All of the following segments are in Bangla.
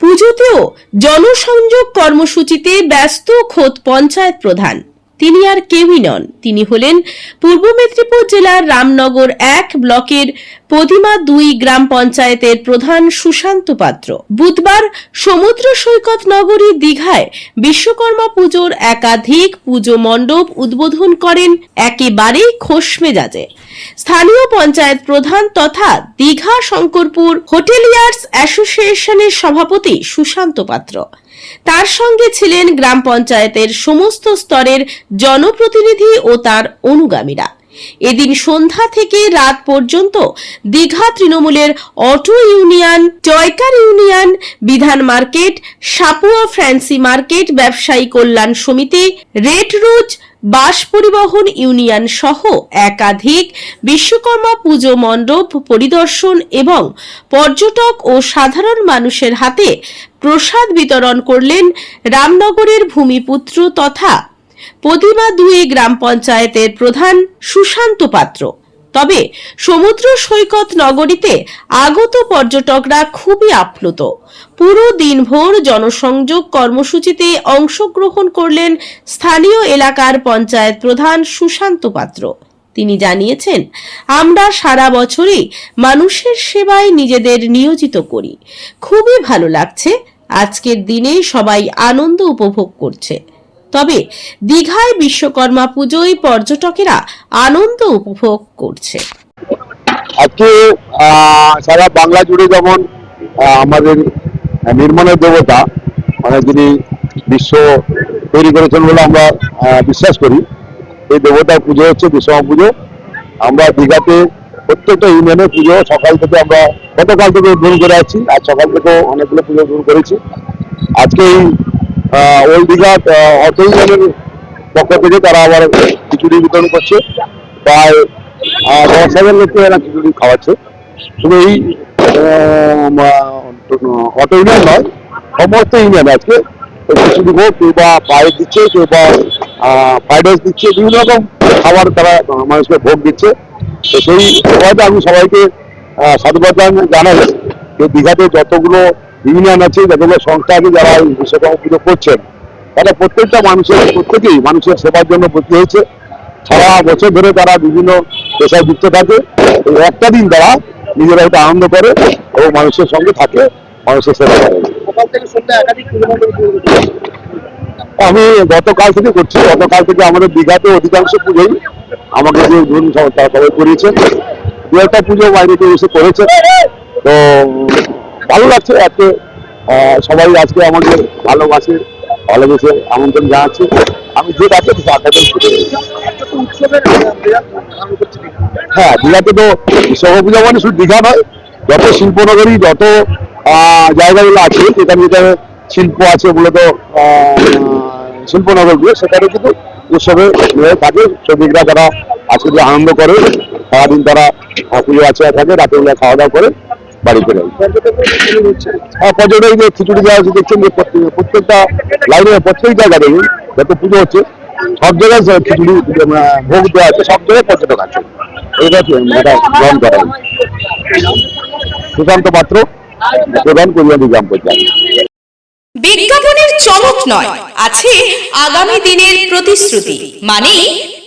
পুজোতেও জনসংযোগ কর্মসূচিতে ব্যস্ত খোদ পঞ্চায়েত প্রধান। তিনি আর কেউই নন। তিনি হলেন পূর্ব মেদিনীপুর জেলার রামনগর এক ব্লকের পদিমা দুই গ্রাম পঞ্চায়েতের প্রধান সুশান্ত পাত্র। বুধবার সমুদ্র সৈকত নগরী দীঘায় বিশ্বকর্মা পুজোর একাধিক পুজো মণ্ডপ উদ্বোধন করেন একেবারেই খোশ মেজাজে। স্থানীয় পঞ্চায়েত প্রধান তথা দীঘা শঙ্করপুর হোটেলিয়ার্স অ্যাসোসিয়েশনের সভাপতি সুশান্ত পাত্র। তার সঙ্গে ছিলেন গ্রাম পঞ্চায়েতের সমস্ত স্তরের জনপ্রতিনিধি ও তার অনুগামীরা। এদিন সন্ধ্যা থেকে রাত পর্যন্ত দীঘা তৃণমূলের auto union, টয়কার union, Bidhan market, Sapua fancy market, ব্যবসায়ী কল্যাণ সমিতি, রেড রোজ, বাস পরিবহন ইউনিয়ন সহ একাধিক বিশ্বকর্মা পুজো মণ্ডপ পরিদর্শন এবং পর্যটক ও সাধারণ মানুষের হাতে প্রসাদ বিতরণ করলেন রামনগরের ভূমিপুত্র তথা পদিমা দুই গ্রাম পঞ্চায়েতের প্রধান সুশান্ত পাত্র। তবে সমুদ্র সৈকত নগরীতে আগত পর্যটকরা খুবই আপ্লুত। পুরো দিনভর জনসংযোগ কর্মসূচিতে অংশগ্রহণ করলেন স্থানীয় এলাকার পঞ্চায়েত প্রধান সুশান্ত পাত্র। তিনি জানিয়েছেন, আমরা সারা বছরই মানুষের সেবায় নিজেদের নিয়োজিত করি। খুবই ভালো লাগছে। আজকের দিনে সবাই আনন্দ উপভোগ করছে। তবে দীঘায় বিশ্বকর্মা পুজোয় পর্যটকেরা আনন্দ উপভোগ করছে। আজকে সারা বাংলা জুড়ে যেমন আমাদের নির্মাণের দেবতা মানে যিনি বিশ্ব তৈরি করেছেন বলে আমরা বিশ্বাস করি, এই দেবতার পুজো হচ্ছে বিশ্বকর্মা পুজো। আমরা দীঘাতে প্রত্যেকটা ইউনিয়নে পুজো সকাল থেকে আমরা, গতকাল থেকে উদ্বোধন করে আছি আর সকাল থেকে অনেকগুলো পুজো উদ্বোধন করেছি। আজকে এই ওল্ড দীঘা ইউনিয়নের পক্ষ থেকে তারা আবার খিচুড়ি বিতরণ করছে। প্রায় দশ হাজার লোককে এরা খিচুড়ি খাওয়াচ্ছে। শুধু এই অটো ইউনিয়ন নয়, সমস্ত ইউনিয়ন আজকে খিচুড়ি ভোগ, কেউ বা পায়েস দিচ্ছে, কেউ বা ফ্রাইড রাইস দিচ্ছে, বিভিন্ন রকম খাবার তারা মানুষকে ভোগ দিচ্ছে। তো সেই সময়টা আমি সবাইকে সাধুবাদ জানাই যে দীঘাতে যতগুলো ইউনিয়ন আছে যতগুলো সংস্থা আছে যারা এই বিশ্বকর্মা পুজো করছেন তারা প্রত্যেকটা মানুষের প্রত্যেকেই মানুষের সেবার জন্য প্রতি হয়েছে। সারা বছর ধরে তারা বিভিন্ন পেশায় যুক্ত থাকে। এই একটা দিন তারা নিজেরা একটা আনন্দ করে এবং মানুষের সঙ্গে থাকে মানুষের সেবা করে। আমি গতকাল থেকে করছি গতকাল থেকে আমাদের দীঘাতে অধিকাংশ পুজোই আমাকে যে ধরুন তারা সবাই করিয়েছে দু একটা পুজো বাইরে এসে করেছে। তো ভালো লাগছে আজকে সবাই আজকে আমাকে ভালোবাসে, ভালোবেসে আমন্ত্রণ জানাচ্ছে। আমি যে দীঘা। হ্যাঁ দীঘাতে তো বিশ্বকর্মা পূজা মানে শুধু দীঘা নয়, যত শিল্পনগরী, যত জায়গাগুলো আছে, যেখানে যেখানে শিল্প আছে, মূলত শিল্পনগরগুলো সেখানে কিন্তু উৎসবে থাকে। শ্রমিকরা তারা আজকে আনন্দ করে, সারাদিন তারা পুজো আছে, থাকে রাতেবেলা খাওয়া দাওয়া করে। বাড়ি হ্যাঁ পর্যটক যে খিচুড়ি হচ্ছে দেখছেন যে প্রত্যেকটা লাইনে প্রত্যেক জায়গা দেখুন, যত পুজো হচ্ছে, সব জায়গায় খিচুড়ি ভোগ দেওয়া আছে, সব জায়গায় পর্যটক আছে। এটা গ্রহণ করা সুশান্ত পাত্র, প্রধান করিয়াদি গ্রাম পঞ্চায়েত। বিজ্ঞাপনের চমক নয়, আছে আগামী দিনের প্রতিশ্রুতি মানে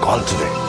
call today.